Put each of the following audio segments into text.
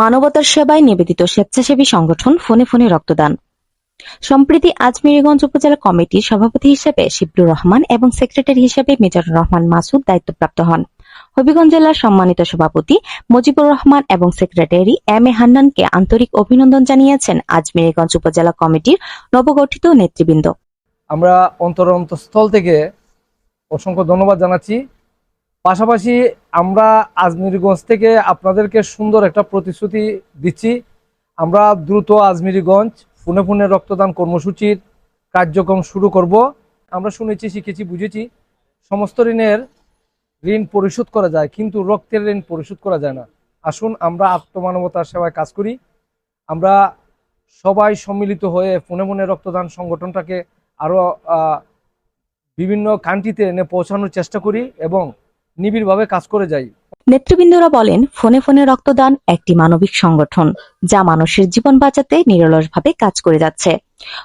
মানবতার সেবায় নিবেদিত স্বেচ্ছাসেবী সংগঠন ফোনে ফোনে রক্তদান। সম্প্রতি আজমিরগঞ্জ উপজেলা কমিটির সভাপতি হিসেবে শিবলুর রহমান এবং সেক্রেটারি হিসেবে মিজানুর রহমান মাসুদ দায়িত্বপ্রাপ্ত হন। হবিগঞ্জ জেলার সম্মানিত সভাপতি মুজিবুর রহমান এবং সেক্রেটারি এম এ হান্নানকে আন্তরিক অভিনন্দন জানিয়েছেন আজমিরগঞ্জ উপজেলা কমিটির নবগঠিত নেতৃবৃন্দ। আমরা অন্তর অন্তঃস্থল থেকে অসংখ্য ধন্যবাদ জানাচ্ছি। পাশাপাশি আমরা আজমিরগঞ্জ থেকে আপনাদেরকে সুন্দর একটা প্রতিশ্রুতি দিচ্ছি। আমরা দ্রুত আজমিরগঞ্জ ফোনে ফোনে রক্তদান কর্মসূচির কার্যক্রম শুরু করব। আমরা শুনেছি, শিখেছি, বুঝেছি, সমস্ত ঋণের ঋণ পরিশোধ করা যায়, কিন্তু রক্তের ঋণ পরিশোধ করা যায় না। আসুন, আমরা আত্মমানবতার সেবায় কাজ করি। আমরা সবাই সম্মিলিত হয়ে ফোনে ফোনে রক্তদান সংগঠনটাকে আরও বিভিন্ন কান্ট্রিতে এনে পৌঁছানোর চেষ্টা করি এবং নিবিড়ভাবে কাজ করে যাই। নেতৃবৃন্দরা বলেন ফোনে ফোনে রক্তদান একটি মানবিক সংগঠন যা মানুষের জীবন বাঁচাতে নিরলসভাবে কাজ করে যাচ্ছে।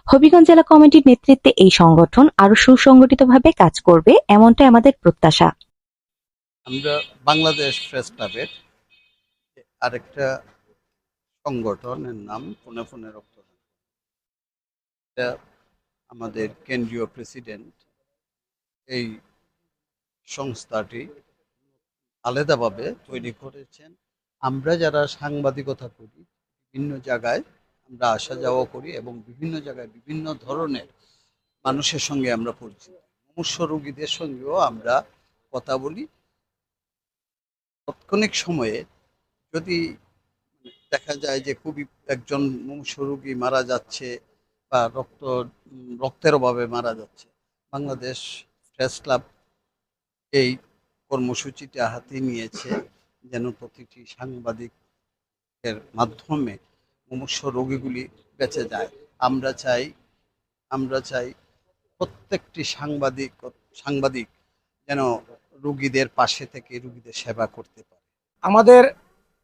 হবিগঞ্জ জেলা কমিটির নেতৃত্বে এই সংগঠন আরও সুসংগঠিতভাবে কাজ করবে এমনটাই আমাদের প্রত্যাশা। আমরা বাংলাদেশ প্রেস ক্লাবের আরেকটা সংগঠনের নাম ফোনে ফোনে রক্তদান। এটা আমাদের কেন্দ্রীয় প্রেসিডেন্ট এই সংস্থাটি আলাদাভাবে তৈরি করেছেন। আমরা যারা সাংবাদিকতা করি, বিভিন্ন জায়গায় আমরা আসা যাওয়া করি এবং বিভিন্ন জায়গায় বিভিন্ন ধরনের মানুষের সঙ্গে আমরা পরিচিত। মুমূর্ষ রোগীদের সঙ্গেও আমরা কথা বলি। তাৎক্ষণিক সময়ে যদি দেখা যায় যে খুবই একজন মুমূর্ষ রোগী মারা যাচ্ছে বা রক্ত, রক্তের অভাবে মারা যাচ্ছে, বাংলাদেশ প্রেস ক্লাব এই কর্মসূচিটা হাতে নিয়েছে যেন প্রতিটি সাংবাদিকের মাধ্যমে মুমূর্ষ রোগীগুলি বেঁচে যায়। আমরা চাই আমরা চাই প্রত্যেকটি সাংবাদিক সাংবাদিক যেন রুগীদের পাশে থেকে রুগীদের সেবা করতে পারে। আমাদের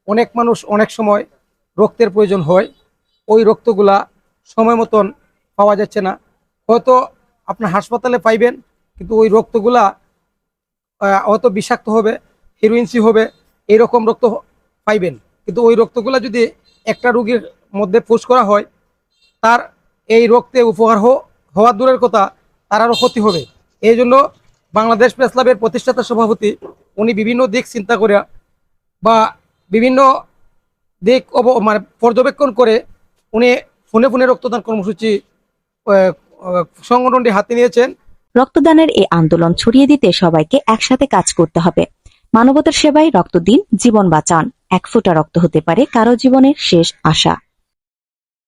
অনেক মানুষ অনেক সময় রক্তের প্রয়োজন হয়। ওই রক্তগুলা সময় মতন পাওয়া যাচ্ছে না। হয়তো আপনার হাসপাতালে পাইবেন, কিন্তু ওই রক্তগুলা হয়তো বিষাক্ত হবে হিরোইনসি হবে এইরকম রক্ত পাইবেন। কিন্তু ওই রক্তগুলা যদি একটা রুগীর মধ্যে পুশ করা হয়, তার এই রক্তে উপহার হওয়া দূরের কথা, তার আরও ক্ষতি হবে। এই জন্য বাংলাদেশ প্রেস ক্লাবের প্রতিষ্ঠাতা সভাপতি, উনি বিভিন্ন দিক চিন্তা করে বা বিভিন্ন দিক অব- মানে পর্যবেক্ষণ করে উনি ফোনে ফোনে রক্তদান কর্মসূচি সংগঠনটি হাতে নিয়েছেন। রক্তদানের এই আন্দোলন ছড়িয়ে দিতে সবাইকে একসাথে কাজ করতে হবে। মানবতার সেবায় রক্ত দিন জীবন বাঁচান। এক ফোঁটা রক্ত হতে পারে কারও জীবনের শেষ আশা।